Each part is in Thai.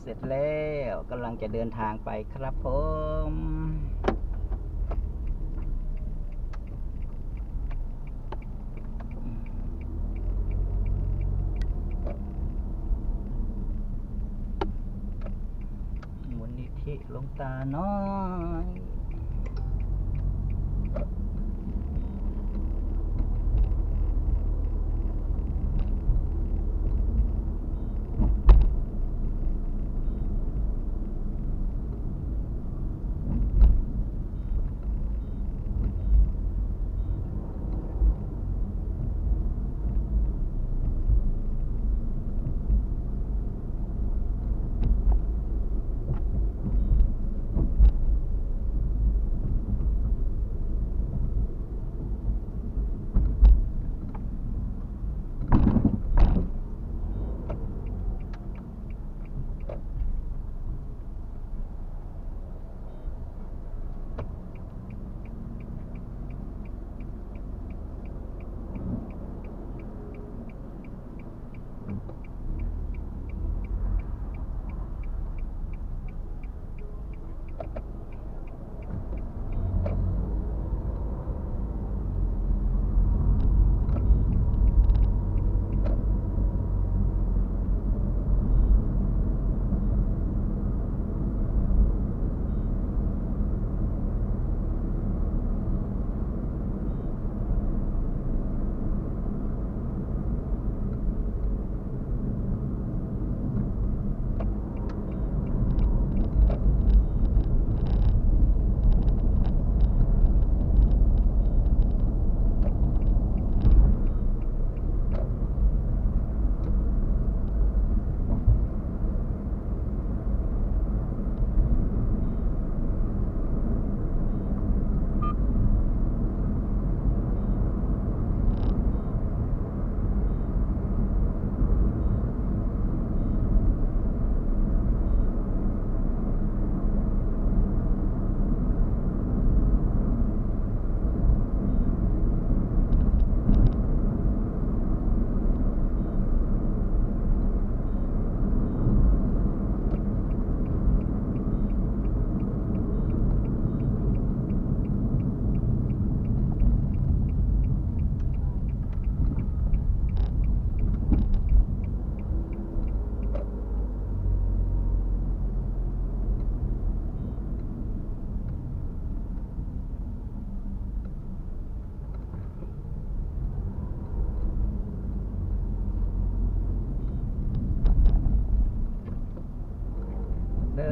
เสร็จแล้วกำลังจะเดินทางไปครับผมมูลนิธิลงตาน้อย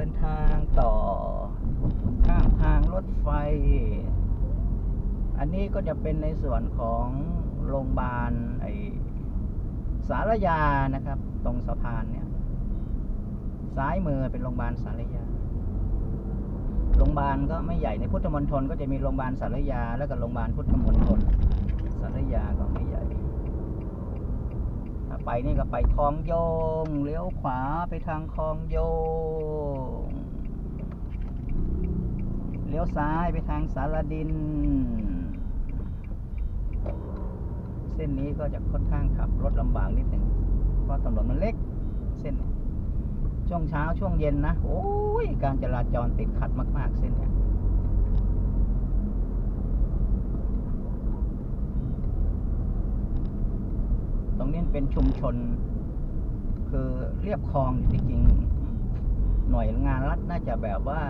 นทางต่อ ข้ามทางรถไฟ อันนี้ก็จะเป็นในส่วนของโรงพยาบาลไอสารยานะครับ ตรงสะพานเนี่ย ซ้ายมือเป็นโรงพยาบาลสารยา โรงพยาบาลก็ไม่ใหญ่ในพุทธมณฑลก็จะมีโรงพยาบาลสารยา แล้วก็โรงพยาบาลพุทธมณฑลสารยาก็ไม่ใหญ่ ไปนี่ก็ไปคลองโยง เลี้ยวขวาไปทางคลองโยง เลี้ยวซ้ายไปทางสารดิน เส้นนี้ก็จะค่อนข้างขับรถลำบากนิดหนึ่งเพราะถนนมันเล็ก เส้นนี้ช่วงเช้าช่วงเย็นนะ โอ้ย การจราจรติดขัดมาก ๆ เส้นเนี้ย รงนี้เป็นชุมชน คือเรียบคลองอยู่จริงๆหน่วยงานรัฐน่าจะแบบว่า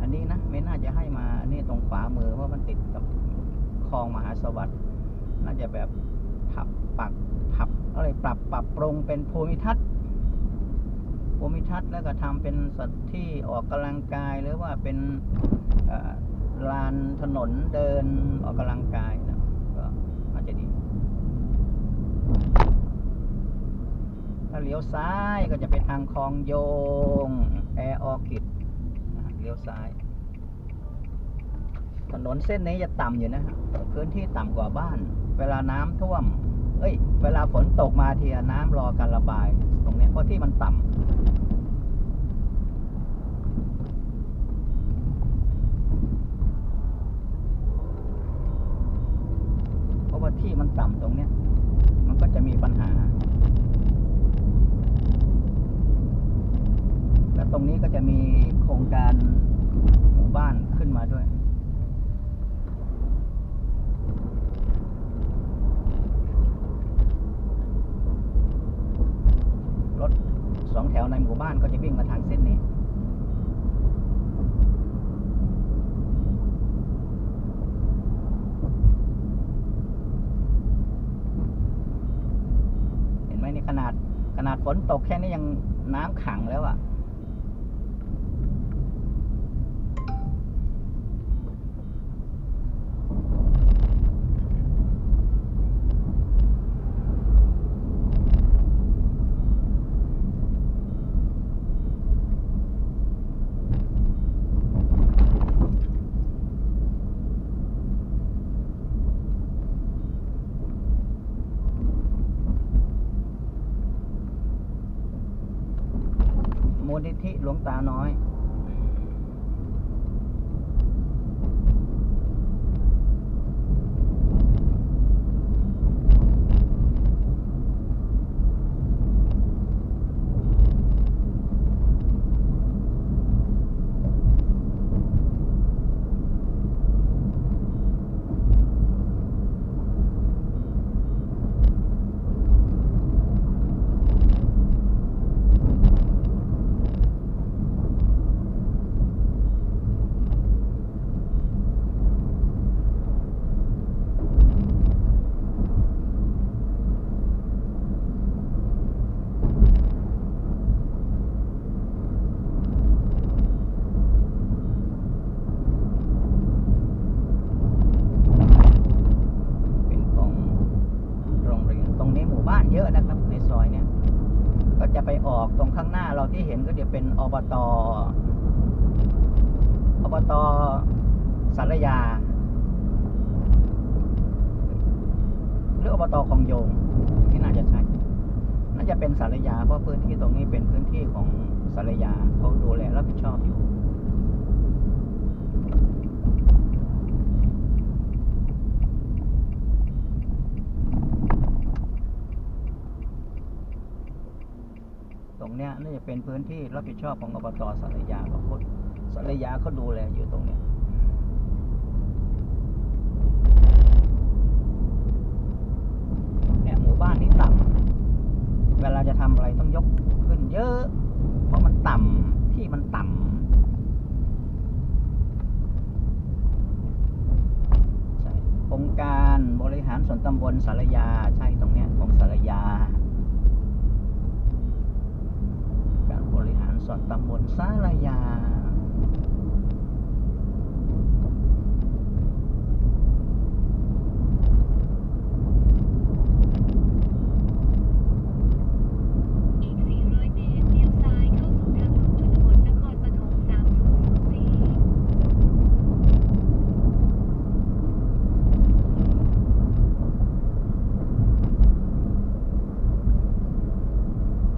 อันนี้นะไม่น่าจะให้มาอันนี้ตรงขวามือเพราะมันติดกับคลองมหาสวัสดิ์น่าจะแบบผับปักผับอะไรปรับปรับปรุงเป็นภูมิทัศน์ภูมิทัศน์แล้วก็ทำเป็นสถานที่ออกกำลังกายหรือว่าเป็นลานถนนเดินออกกำลังกายนะก็อาจจะดี ถ้าเลี้ยวซ้ายก็จะไปทางคลองโยง แอร์ออร์กิดเลี้ยวซ้าย ถนนเส้นนี้จะต่ำอยู่นะ พื้นที่ต่ำกว่าบ้าน เวลาน้ำท่วม เอ้ย เวลาฝนตกมาทีอะน้ำรอการระบาย ตรงเนี้ยเพราะที่มันต่ำเพราะว่าที่มันต่ำตรงเนี้ย จะมีปัญหา และตรงนี้ก็จะมีโครงการหมู่บ้านขึ้นมาด้วย รถสองแถวในหมู่บ้านก็จะวิ่งมาทางเส้นนี้ เห็นไหมนี่ขนาดข นาดฝนตกแค่นี้ยังน้ำขังแล้วอะ่ มูลนิธิหลวงตาน้อย เป็นของโรงเรียนตรงนี้หมู่บ้านเยอะนะครับ ในซอยเนี้ย ก็จะไปออกตรงข้างหน้าเราที่ เป็นอบต อบตสารยา หรืออบตคลองโยงที่น่าจะใช่ น่าจะเป็นสารยา เพราะพื้นที่ตรงนี้เป็นพื้นที่ของสารยาเขาดูแลรับผิดชอบอยู่ ตรงเนี้ยน่าจะเป็นพื้นที่รับผิดชอบของอบตสารยาเขาพูดสารยาเขาดูแลอยู่ตรงเนี้ยเนี่ยหมู่บ้านนี้ต่ำเวลาจะทำอะไรต้องยกขึ้นเยอะ เพราะมันต่ำที่มันต่ำใช่โครงการบริหารส่วนตำบลสารยาใช่ตรงเนี้ยของสารยา การบริหาร สวนตำบลซาลายา อีก 400 เมตร เลี้ยวซ้ายเข้าสู่ทางหลวงชนบทนครปฐม3004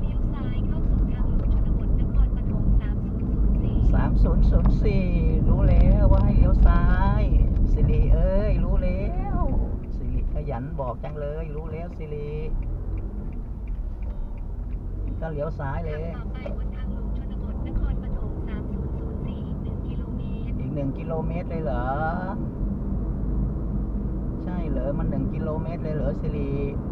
เลี้ยวซ้ายเข้าสู่ทางหลวงชนบทนครปฐม3004 สามศูนย์ศูนย์สี่รู้แล้วว่าให้เลี้ยวซ้าย สิริเอ้ย รู้แล้วสิริขยันบอก จังเลย รู้แล้วสิริก็เลี้ยวซ้ายเลยขับต่อไปบนทางหลวงชนบทนครปฐม3004อีก1กิโลเมตร อีกหนึ่งกิโลเมตรเลยเหรอ ใช่เหรอ มันหนึ่งกิโลเมตรเลยเหรอสิริเ